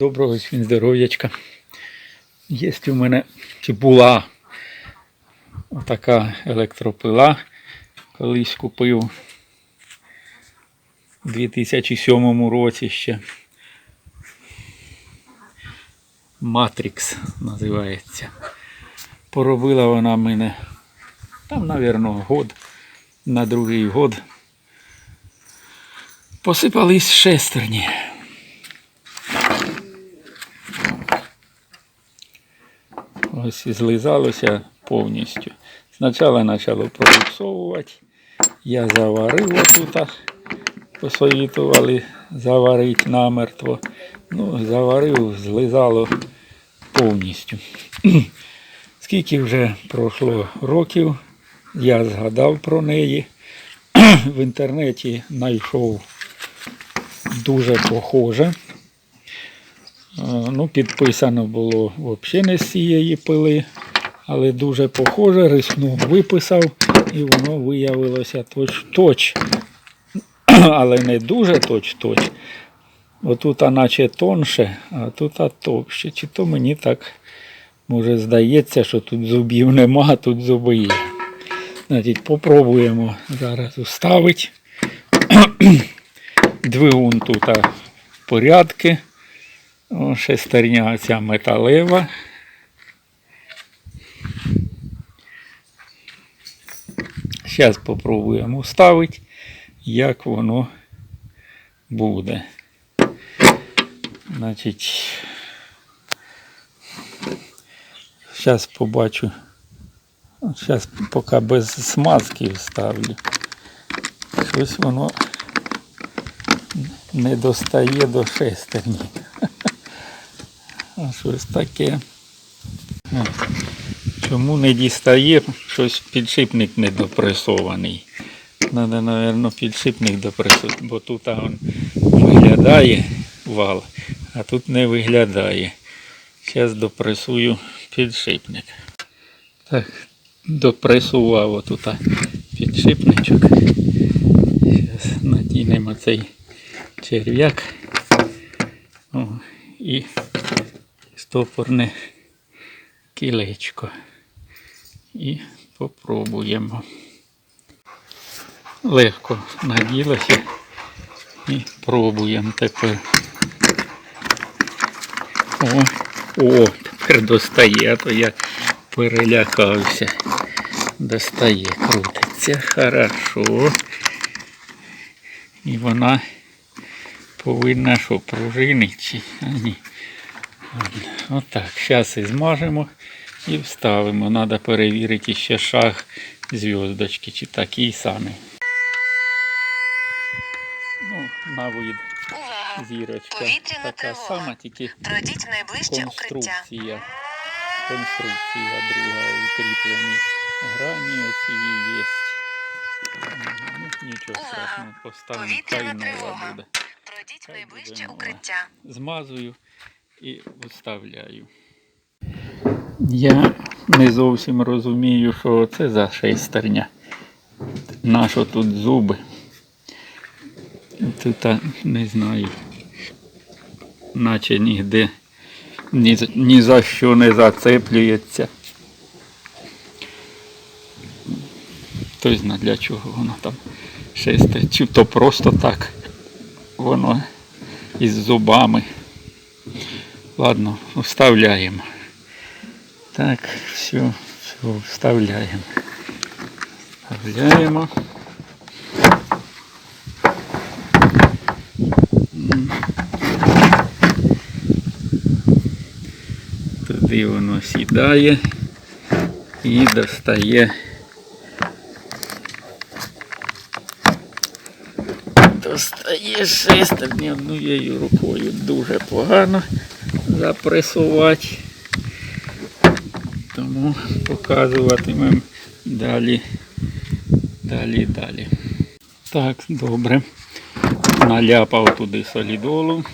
Доброго всім здоров'ячка. Є у мене чи була така електропила. Колись купив у 2007 році ще. Матрикс називається. Поробила вона мене там, напевно, год, на другий год. Посипались шестерні. Ось злизалося повністю. Спочатку почало пробуксовувати. Я заварив отут, посовітували заварити намертво. Ну, заварив, злизало повністю. Скільки вже пройшло років, я згадав про неї. В інтернеті знайшов дуже похоже. Ну, підписано було взагалі не з цієї пили, але дуже похоже, рискнув, виписав, і воно виявилося точ-точ. Але не дуже точ-точ. Отут а наче тонше, а тут товще. Чи то мені так може здається, що тут зубів нема, а тут зуби є. Значить, попробуємо зараз уставити. Двигун тут в порядку. О, Шестерня ця металева. Зараз спробуємо ставити, як воно буде. Значить, зараз побачу. Зараз поки без смазки вставлю. Щось воно не достає до шестерні. Щось таке. Чому не дістає? Щось підшипник недопресований. Треба, мабуть, підшипник допресувати, бо тут он виглядає вал, а тут не виглядає. Зараз допресую підшипник. Так, допресував отут підшипничок. Зараз надінемо цей черв'як. І стопорне кілечко. І попробуємо. Легко наділося і пробуємо тепер. О, о, тепер достає, а то я перелякався. Достає, крутиться. Хорошо. І вона повинна що пружинити чи а ні. Отак, зараз і змажемо і вставимо. Треба перевірити ще шаг зв'язочки, чи такий самий. Ну, на вид зірочка Повітряна така тривога. сама, тільки Пройдіть найближче укриття. конструкція. Конструкція друга укріплені. Грані оці є. Ну, нічого Увага! страшного, поставимо, Повітряна тривога. буде. Пройдіть Хай найближче буде укриття. Змазую і вставляю. Я не зовсім розумію, що це за шестерня. Нащо тут зуби? Тут не знаю. Наче нігде ні, ні за що не зацеплюється. Хто знає для чого воно там шесте. Чи то просто так воно із зубами. Ладно, вставляємо. Так, все, все, вставляємо. Вставляємо. Туди воно сідає і достає. Достає шестерні однією рукою дуже погано запресувати. Тому показуватимемо далі, далі, далі. Так, добре. Наляпав туди солідолу,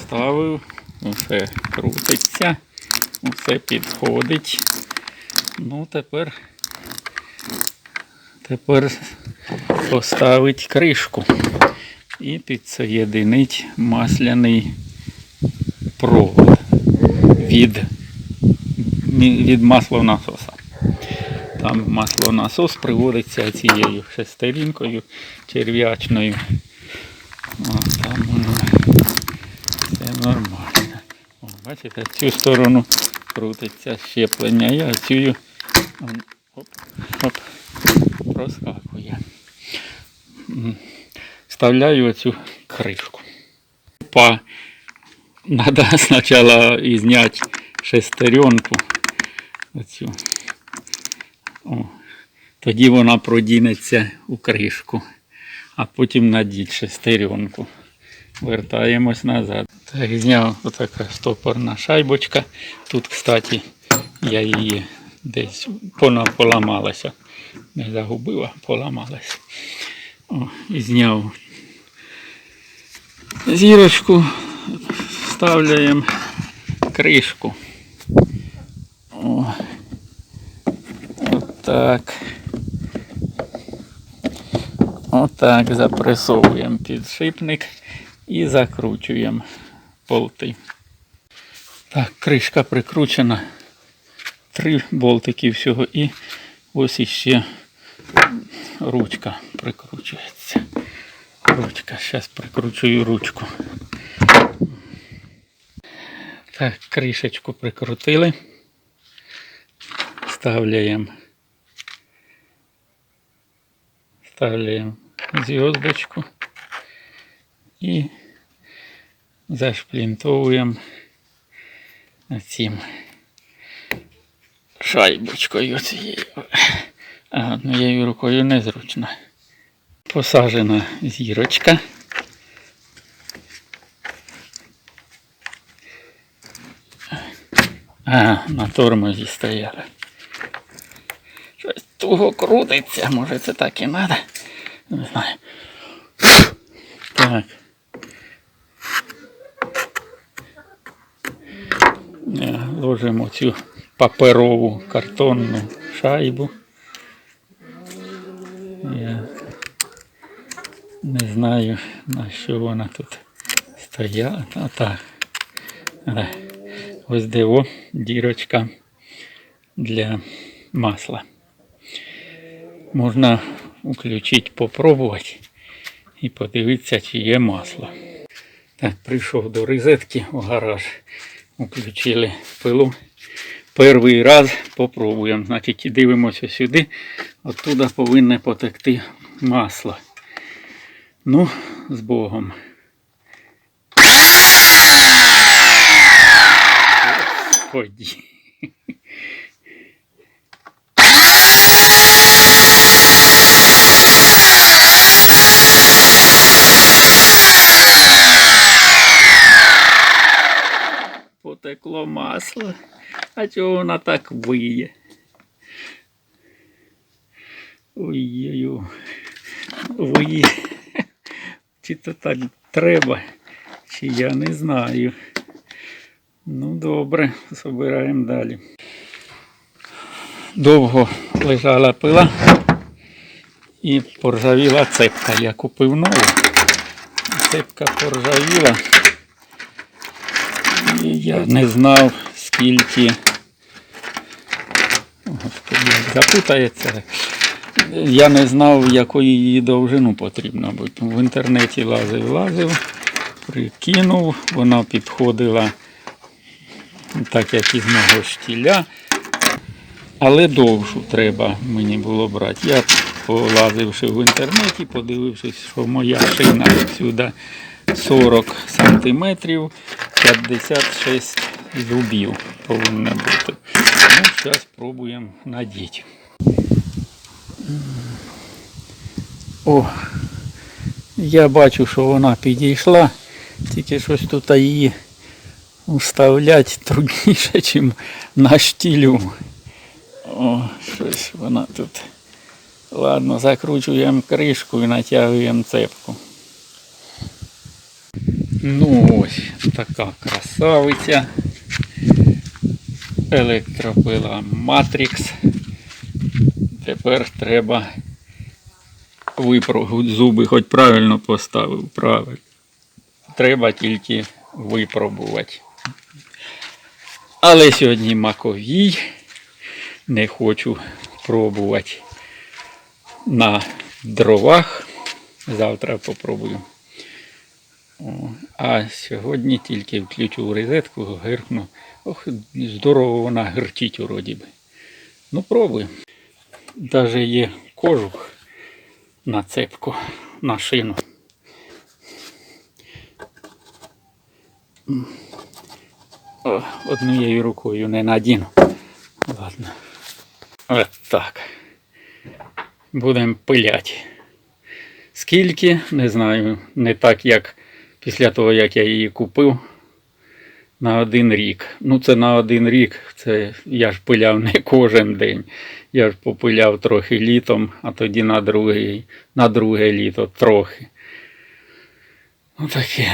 ставив, усе крутиться, усе підходить. Ну, тепер, тепер поставить кришку і підсоєдинить масляний провод від, від маслонасоса. Там маслонасос приводиться цією шестерінкою черв'ячною. Там воно все нормально. О, бачите, цю сторону крутиться щеплення, я цю оп, оп, проскакує. Вставляю оцю кришку. Па, надо спочатку зняти шестеренку. Тоді вона продінеться у кришку, а потім надіть шестеренку. Вертаємось назад. Так, зняв отака стопорна шайбочка. Тут, кстати, я її десь вона поламалася. Не загубила, поламалася. О, зняв зірочку, вставляємо кришку. О, отак. Отак запресовуємо підшипник і закручуємо болти. Так, кришка прикручена. Три болтики всього і ось іще ручка прикручується. Ручка, зараз прикручую ручку. Так, кришечку прикрутили. Вставляємо. Вставляємо зв'язочку і зашплінтовуємо цим шайбочкою цією. А, однією рукою незручно. Посажена зірочка. А, на тормозі стояли. Щось туго крутиться, може це так і треба. Не знаю. Так. Е, Ложимо цю паперову картонну шайбу. Я не знаю на що вона тут стояла. А так. Ось де о, дірочка для масла. Можна включити, попробувати і подивитися, чи є масло. Так, прийшов до розетки у гараж. Включили пилу. Перший раз попробуємо. Значить, дивимося сюди. Оттуда повинне потекти масло. Ну, з Богом. Господи. Потекло масло. А чого вона так виє? Ой-ой-ой. Виє. Чи то так треба, чи я не знаю. Ну, добре, збираємо далі. Довго лежала пила і поржавіла цепка. Я купив нову. Цепка поржавіла. І я не знав, скільки. Господи, запутається. Я не знав, якої її довжину потрібно бути. В інтернеті лазив, лазив, прикинув, вона підходила так як із мого штіля. Але довшу треба мені було брати. Я полазивши в інтернеті, подивившись, що моя шина сюди 40 сантиметрів, 56 зубів повинна бути. Ну, зараз спробуємо надіти. О, я бачу, що вона підійшла, тільки щось тут її вставлять трудніше, ніж на штілю. О, щось вона тут. Ладно, закручуємо кришку і натягуємо цепку. Ну ось така красавиця. Електропила Matrix. Тепер треба випробувати. Зуби хоч правильно поставив, правильно. Треба тільки випробувати. Але сьогодні маковій. Не хочу пробувати на дровах. Завтра попробую. А сьогодні тільки включу розетку, гиркну. Ох, здорово вона гирчить уроді би. Ну, пробуємо. Даже є кожух на цепку, на шину. О, однією рукою не надіну. Ладно. От так. Будемо пиляти. Скільки, не знаю. Не так, як після того, як я її купив. На один рік. Ну, це на один рік. Це я ж пиляв не кожен день. Я ж попиляв трохи літом, а тоді на другий, на друге літо трохи. Отаке.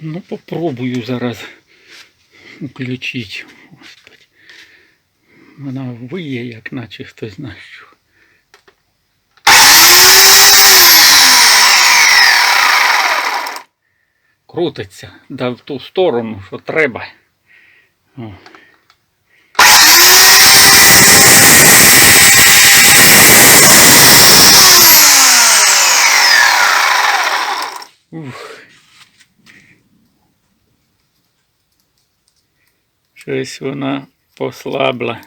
Ну, попробую зараз включити. Господи. Вона виє, як наче хтось знає що. Крутиться, да в ту сторону, що треба. О. Щось вона послабла.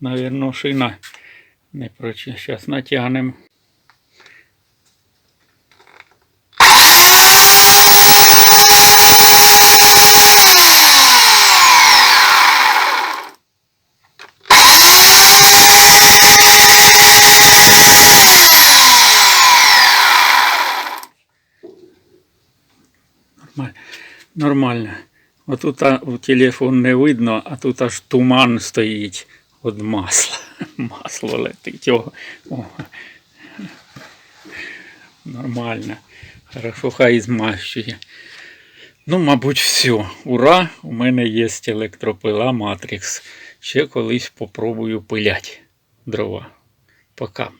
Навірно, шина не прочі. Зараз натягнемо. Нормально. Нормально. Отут телефон не видно, а тут аж туман стоїть від масла. Масло летить. О, о. Нормально. Хорошо, хай змащує. Ну, мабуть, все. Ура! У мене є електропила Matrix. Ще колись попробую пилять дрова. Пока.